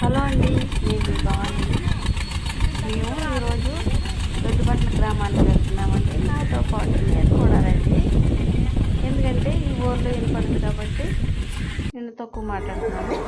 Hello అండి నేను బాగుంది మేము ఈరోజు దొడ్డుపట్ల గ్రామానికి వెళ్తున్నామండి. నాతో పాటు నేను కూడా రండి. ఎందుకంటే ఈ ఊర్లో వినపడుతుంది కాబట్టి నేను తక్కువ మాట్లాడుతున్నాను.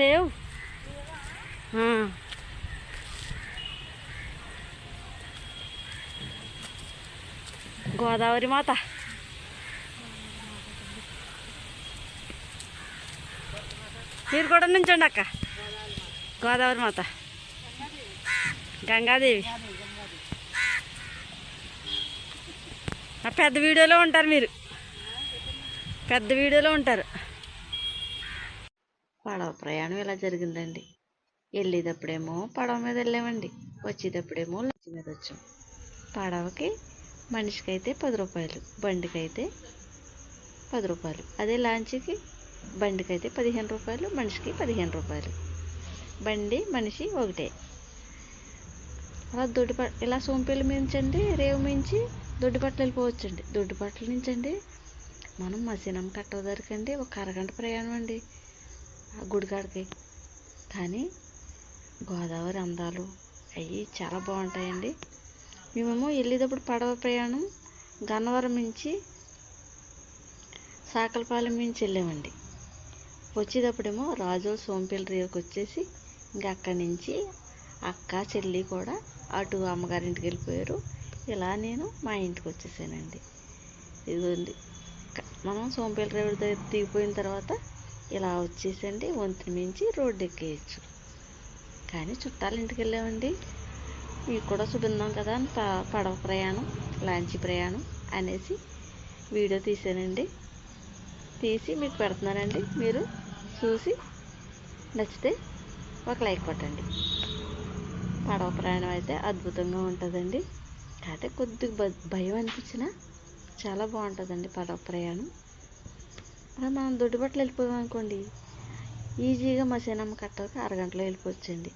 సేవ్ గోదావరి మాత. మీరు కూడా నుంచండి అక్క. గోదావరి మాత. గంగాదేవి. పెద్ద వీడియోలో ఉంటారు మీరు. పెద్ద వీడియోలో ఉంటారు. పడవ ప్రయాణం ఇలా జరిగిందండి? వెళ్ళేటప్పుడేమో పడవ మీద వెళ్ళామండి. వచ్చేటప్పుడేమో లంచ్ మీద వచ్చాం. పడవకి మనిషికైతే పది రూపాయలు బండికైతే పది రూపాయలు. అదే లాంచ్కి బండికైతే పదిహేను రూపాయలు మనిషికి పదిహేను రూపాయలు. బండి మనిషి ఒకటే. అలా దొడ్డిప ఇలా సోంపేలు మించండి రేవు మించి దొడ్డిపట్ల వెళ్ళిపోవచ్చండి. దొడ్డిపట్ల నుంచండి మనం మసీనం కట్ట ఒక అరగంట ప్రయాణం అండి. ఆ గుడికాడికి. కానీ గోదావరి అందాలు అవి చాలా బాగుంటాయండి. మేమేమో వెళ్ళేటప్పుడు పడవ ప్రయాణం గన్నవరం నుంచి సాకలపాలెం నుంచి వెళ్ళామండి. వచ్చేటప్పుడేమో రాజు సోంపేల రేవుకి వచ్చేసి ఇంకా అక్కడి నుంచి అక్క చెల్లి కూడా అటు అమ్మగారింటికి వెళ్ళిపోయారు. ఇలా నేను మా ఇంటికి వచ్చేసానండి. ఇదిగోండి. మనం సోంపేల రేవుడి దగ్గర దిగిపోయిన తర్వాత ఇలా వచ్చేసండి వంతెన మించి రోడ్డు ఎక్కేయచ్చు కానీ చుట్టాలు ఇంటికి వెళ్ళామండి మీకు కూడా చూపిందాం కదా అని ప- పడవ ప్రయాణం లాంచీ ప్రయాణం అనేసి వీడియో తీసానండి. తీసి మీకు పెడుతున్నానండి. మీరు చూసి నచ్చితే ఒక లైక్ కొట్టండి. పడవ ప్రయాణం అయితే అద్భుతంగా ఉంటుందండి. కాకపోతే కొద్దిగా భ- భయం అనిపించిన చాలా బాగుంటుందండి పడవ ప్రయాణం. అలా మనం దొడ్డుబట్టలు వెళ్ళిపోయాం అనుకోండి. ఈజీగా మసీనమ్మ కట్టకి అరగంటలో వెళ్ళిపోవచ్చండి.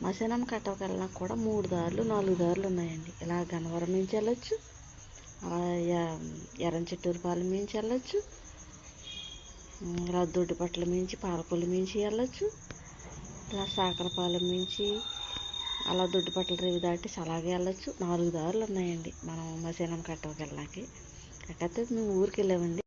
మసీనమ్మ కట్టకి వెళ్ళినా కూడా మూడు దారులు నాలుగు దారులు ఉన్నాయండి. ఇలా గన్నవరం నుంచి వెళ్ళొచ్చు. అలా పాలెం నుంచి వెళ్ళొచ్చు. ఇలా దొడ్డుపట్ల మించి పాలకొల్లు మించి వెళ్ళొచ్చు. ఇలా సాకరపాలెం మించి అలా దొడ్డుపట్ల రేవి దాటి అలాగే వెళ్ళొచ్చు. నాలుగు దారులు ఉన్నాయండి. మనం మసీనం కట్టకి వెళ్ళడానికి కాకపోతే మేము ఊరికి వెళ్ళామండి.